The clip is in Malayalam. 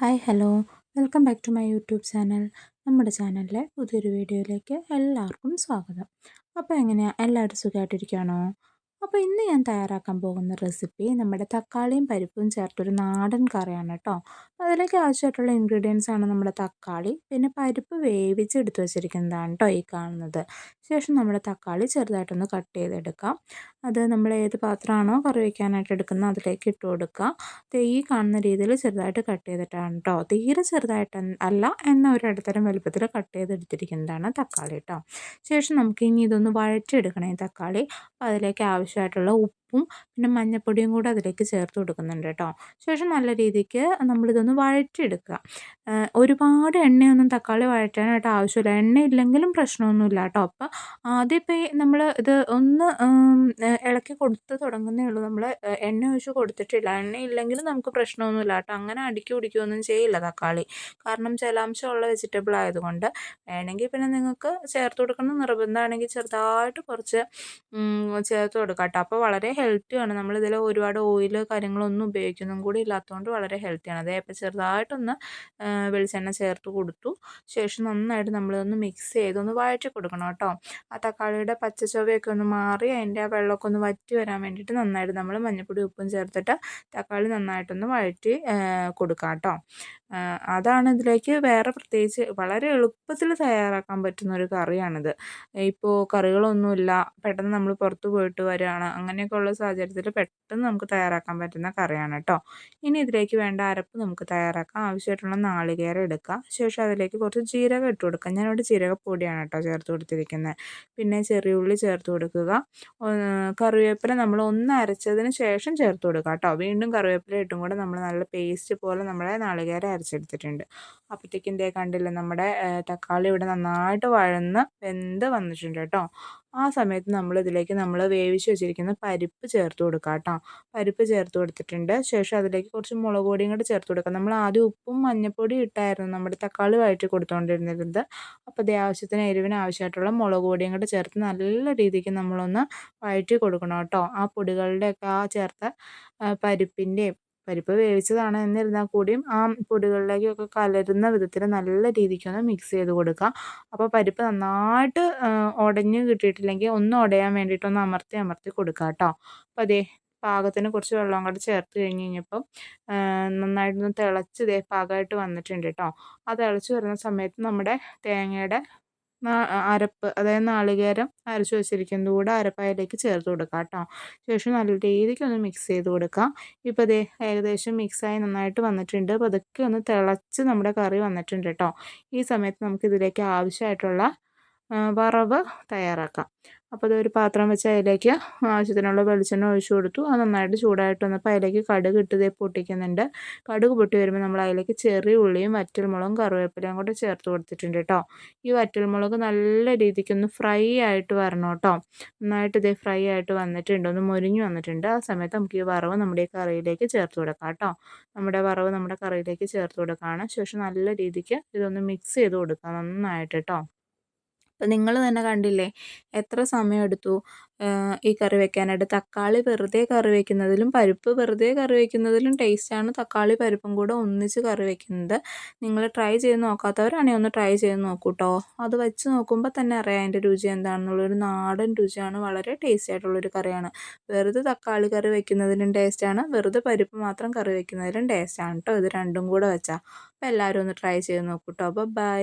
Hi hello welcome back to my YouTube channel നമ്മുടെ ചാനലിലെ പുതിയൊരു വീഡിയോയിലേക്ക് എല്ലാവർക്കും സ്വാഗതം. അപ്പോൾ എങ്ങനെയാണ് എല്ലാവരും സുഖമായിട്ടിരിക്കുകയാണോ അപ്പോൾ ഇന്ന് ഞാൻ തയ്യാറാക്കാൻ പോകുന്ന റെസിപ്പി നമ്മുടെ തക്കാളിയും പരിപ്പും ചേർത്തൊരു നാടൻ കറിയാണ് കേട്ടോ അതിലേക്ക് ആവശ്യമായിട്ടുള്ള ഇൻഗ്രീഡിയൻസ് ആണ് നമ്മുടെ തക്കാളി. പിന്നെ പരിപ്പ് വേവിച്ച് എടുത്ത് വെച്ചിരിക്കുന്നതാണ് കേട്ടോ ഈ കാണുന്നത്. ശേഷം നമ്മൾ തക്കാളി ചെറുതായിട്ടൊന്ന് കട്ട് ചെയ്തെടുക്കാം. അത് നമ്മൾ ഏത് പാത്രമാണോ കറി വയ്ക്കാനായിട്ട് എടുക്കുന്നത് അതിലേക്ക് ഇട്ട് കൊടുക്കുക. ഈ കാണുന്ന രീതിയിൽ ചെറുതായിട്ട് കട്ട് ചെയ്തിട്ടാണ് കേട്ടോ തീരെ ചെറുതായിട്ട് അല്ല എന്ന ഒരു ഇടത്തരം വലുപ്പത്തിൽ കട്ട് ചെയ്തെടുത്തിരിക്കുന്നതാണ് തക്കാളി കേട്ടോ ശേഷം നമുക്ക് ഇനി ഇതൊന്ന് വഴറ്റിയെടുക്കണം ഈ തക്കാളി. അപ്പോൾ അതിലേക്ക് ആവശ്യമായിട്ടുള്ള ഉപ്പും പിന്നെ മഞ്ഞൾപ്പൊടിയും കൂടെ അതിലേക്ക് ചേർത്ത് കൊടുക്കുന്നുണ്ട് കേട്ടോ. ശേഷം നല്ല രീതിക്ക് നമ്മളിതൊന്ന് വഴറ്റിയെടുക്കുക. ഒരുപാട് എണ്ണയൊന്നും തക്കാളി വഴറ്റാനായിട്ട് ആവശ്യമില്ല. എണ്ണ ഇല്ലെങ്കിലും പ്രശ്നമൊന്നുമില്ല കേട്ടോ. അപ്പോൾ ആദ്യം ഇപ്പോൾ നമ്മൾ ഇത് ഒന്ന് ഇളക്കി കൊടുത്ത് തുടങ്ങുന്നേ ഉള്ളൂ. നമ്മൾ എണ്ണ ഒഴിച്ച് കൊടുത്തിട്ടില്ല. എണ്ണ ഇല്ലെങ്കിലും നമുക്ക് പ്രശ്നമൊന്നുമില്ല കേട്ടോ. അങ്ങനെ അടുക്കി പിടിക്കുകയൊന്നും ചെയ്യില്ല തക്കാളി. കാരണം ജലാംശമുള്ള വെജിറ്റബിൾ ആയതുകൊണ്ട് വേണമെങ്കിൽ പിന്നെ നിങ്ങൾക്ക് ചേർത്ത് കൊടുക്കണം നിർബന്ധമാണെങ്കിൽ ചെറുതായിട്ട് കുറച്ച് ചേർത്ത് കൊടുക്കാം കേട്ടോ. അപ്പോൾ വളരെ ഹെൽത്തിയാണ് നമ്മളിതിൽ ഒരുപാട് ഓയിൽ കാര്യങ്ങളൊന്നും ഉപയോഗിക്കുന്നതും കൂടി ഇല്ലാത്തതുകൊണ്ട് വളരെ ഹെൽത്തിയാണ് അതേ അപ്പോൾ ചെറുതായിട്ടൊന്ന് വെളിച്ചെണ്ണ ചേർത്ത് കൊടുത്തു. ശേഷം നന്നായിട്ട് നമ്മളിതൊന്ന് മിക്സ് ചെയ്തൊന്ന് വഴറ്റി കൊടുക്കണം കേട്ടോ. ആ തക്കാളിയുടെ പച്ച ചൊവയൊക്കെ ഒന്ന് മാറി അതിന്റെ ആ വെള്ളമൊക്കെ ഒന്ന് വറ്റി വരാൻ വേണ്ടിയിട്ട് നന്നായിട്ട് നമ്മൾ മഞ്ഞൾപ്പൊടി ഉപ്പും ചേർത്തിട്ട് തക്കാളി നന്നായിട്ടൊന്ന് വഴറ്റി കൊടുക്കാം കേട്ടോ. അതാണ് ഇതിലേക്ക് വേറെ പ്രത്യേകിച്ച് വളരെ എളുപ്പത്തിൽ തയ്യാറാക്കാൻ പറ്റുന്ന ഒരു കറിയാണിത്. ഇപ്പോൾ കറികളൊന്നുമില്ല. പെട്ടെന്ന് നമ്മൾ പുറത്ത് പോയിട്ട് വരികയാണ്. അങ്ങനെയൊക്കെ ഉള്ള സാഹചര്യത്തിൽ പെട്ടെന്ന് നമുക്ക് തയ്യാറാക്കാൻ പറ്റുന്ന കറിയാണ് കേട്ടോ ഇനി ഇതിലേക്ക് വേണ്ട അരപ്പ് നമുക്ക് തയ്യാറാക്കാം. ആവശ്യമായിട്ടുള്ള നാളികേരം എടുക്കാം. ശേഷം അതിലേക്ക് കുറച്ച് ജീരകം ഇട്ട് കൊടുക്കുക ഞാനിവിടെ ജീരകപ്പൊടിയാണ് കേട്ടോ ചേർത്ത് കൊടുത്തിരിക്കുന്നത്. പിന്നെ ചെറിയ ഉള്ളി ചേർത്ത് കൊടുക്കുക. കറിവേപ്പില നമ്മൾ ഒന്ന് അരച്ചതിന് ശേഷം ചേർത്ത് കൊടുക്കുക കേട്ടോ വീണ്ടും കറിവേപ്പില ഇട്ടും കൂടെ നമ്മൾ നല്ല പേസ്റ്റ് പോലെ നമ്മളെ നാളികേരം അരച്ചെടുത്തിട്ടുണ്ട്. അപ്പോഴത്തേക്കും ഇതേ കണ്ടില്ല നമ്മുടെ തക്കാളി ഇവിടെ നന്നായിട്ട് വഴന്ന് വെന്ത് വന്നിട്ടുണ്ട് കേട്ടോ ആ സമയത്ത് നമ്മൾ ഇതിലേക്ക് നമ്മൾ വേവിച്ച് വെച്ചിരിക്കുന്ന പരിപ്പ് ചേർത്ത് കൊടുക്കുക കേട്ടോ പരിപ്പ് ചേർത്ത് കൊടുത്തിട്ടുണ്ട്. ശേഷം അതിലേക്ക് കുറച്ച് മുളക് പൊടിയും കൂടെ ചേർത്ത് കൊടുക്കുക നമ്മൾ ആദ്യം ഉപ്പും മഞ്ഞൾപ്പൊടിയും ഇട്ടായിരുന്നു നമ്മുടെ തക്കാളി വഴറ്റി കൊടുത്തുകൊണ്ടിരുന്നത് അപ്പോൾ അതേ ആവശ്യത്തിന് എരിവിന് ആവശ്യമായിട്ടുള്ള മുളക് പൊടിയും കൂടെ ചേർത്ത് നല്ല രീതിക്ക് നമ്മളൊന്ന് വഴറ്റി കൊടുക്കണം കേട്ടോ ആ പൊടികളുടെയൊക്കെ ആ ചേർത്ത പരിപ്പിന്റെയും പരിപ്പ് വേവിച്ചതാണ് എന്നിരുന്നാൽ കൂടിയും ആ പൊടികളിലേക്കൊക്കെ കലരുന്ന വിധത്തിൽ നല്ല രീതിക്കൊന്ന് മിക്സ് ചെയ്ത് കൊടുക്കുക. അപ്പോൾ പരിപ്പ് നന്നായിട്ട് ഉടഞ്ഞ് കിട്ടിയിട്ടില്ലെങ്കിൽ ഒന്ന് ഉടയാൻ വേണ്ടിയിട്ടൊന്ന് അമർത്തി അമർത്തി കൊടുക്കുക കേട്ടോ. അപ്പോൾ അതേ പാകത്തിന് കുറച്ച് വെള്ളം കൂടെ ചേർത്ത് കഴിഞ്ഞ് കഴിഞ്ഞപ്പം നന്നായിട്ടൊന്ന് തിളച്ച് ഇതേ പാകമായിട്ട് വന്നിട്ടുണ്ട് കേട്ടോ. ആ തിളച്ച് വരുന്ന സമയത്ത് നമ്മുടെ തേങ്ങയുടെ അരപ്പ് അതായത് നാളികേരം അരച്ചു വെച്ചിരിക്കുന്നത് കൂടെ അരപ്പായലേക്ക് ചേർത്ത് കൊടുക്കുക കേട്ടോ. ശേഷം നല്ല രീതിക്ക് ഒന്ന് മിക്സ് ചെയ്ത് കൊടുക്കാം. ഇപ്പോൾ ദേ ഏകദേശം മിക്സായി നന്നായിട്ട് വന്നിട്ടുണ്ട്. പതുക്കെ ഒന്ന് തിളച്ച് നമ്മുടെ കറി വന്നിട്ടുണ്ട് കേട്ടോ. ഈ സമയത്ത് നമുക്ക് ഇതിലേക്ക് ആവശ്യമായിട്ടുള്ള വറവ് തയ്യാറാക്കാം. അപ്പോൾ അതൊരു പാത്രം വെച്ച് അതിലേക്ക് ആവശ്യത്തിനുള്ള വെളിച്ചെണ്ണ ഒഴിച്ചു കൊടുത്തു. അത് നന്നായിട്ട് ചൂടായിട്ട് വന്നപ്പോൾ അതിലേക്ക് കടുക് ഇട്ട് ഇതേ പൊട്ടിക്കുന്നുണ്ട്. കടുക് പൊട്ടി വരുമ്പോൾ നമ്മൾ അതിലേക്ക് ചെറിയ ഉള്ളിയും വറ്റൽമുളകും കറിവേപ്പിലയും കൂടെ ചേർത്ത് കൊടുത്തിട്ടുണ്ട് കേട്ടോ. ഈ വറ്റൽമുളക് നല്ല രീതിക്കൊന്ന് ഫ്രൈ ആയിട്ട് വരണം കേട്ടോ. നന്നായിട്ട് ഇതേ ഫ്രൈ ആയിട്ട് വന്നിട്ടുണ്ട്. ഒന്ന് മുരിഞ്ഞു വന്നിട്ടുണ്ട്. ആ സമയത്ത് നമുക്ക് ഈ വറവ് നമ്മുടെ ഈ കറിയിലേക്ക് ചേർത്ത് കൊടുക്കാം കേട്ടോ. നമ്മുടെ വറവ് നമ്മുടെ കറിയിലേക്ക് ചേർത്ത് കൊടുക്കുകയാണ് ശേഷം നല്ല രീതിക്ക് ഇതൊന്ന് മിക്സ് ചെയ്ത് കൊടുക്കാം നന്നായിട്ട് കേട്ടോ. നിങ്ങൾ തന്നെ കണ്ടില്ലേ? എത്ര സമയമെടുത്തു ഈ കറി വെക്കാനായിട്ട്. തക്കാളി വെറുതെ കറി വെക്കുന്നതിലും പരിപ്പ് വെറുതെ കറി വെക്കുന്നതിലും ടേസ്റ്റാണ് തക്കാളി പരിപ്പും കൂടെ ഒന്നിച്ച് കറി വെക്കുന്നത്. നിങ്ങൾ ട്രൈ ചെയ്ത് നോക്കാത്തവരാണെങ്കിൽ ഒന്ന് ട്രൈ ചെയ്ത് നോക്കൂ കേട്ടോ അത് വെച്ച് നോക്കുമ്പോൾ തന്നെ അറിയാം അതിന്റെ രുചി എന്താണെന്നുള്ളൊരു നാടൻ രുചിയാണ്. വളരെ ടേസ്റ്റി ആയിട്ടുള്ളൊരു കറിയാണ്. വെറുതെ തക്കാളി കറി വെക്കുന്നതിലും ടേസ്റ്റാണ് വെറുതെ പരിപ്പ് മാത്രം കറി വെക്കുന്നതിലും ടേസ്റ്റാണ് കേട്ടോ ഇത് രണ്ടും കൂടെ വെച്ചാൽ അപ്പോൾ എല്ലാവരും ഒന്ന് ട്രൈ ചെയ്ത് നോക്കൂ കേട്ടോ അപ്പോൾ ബൈ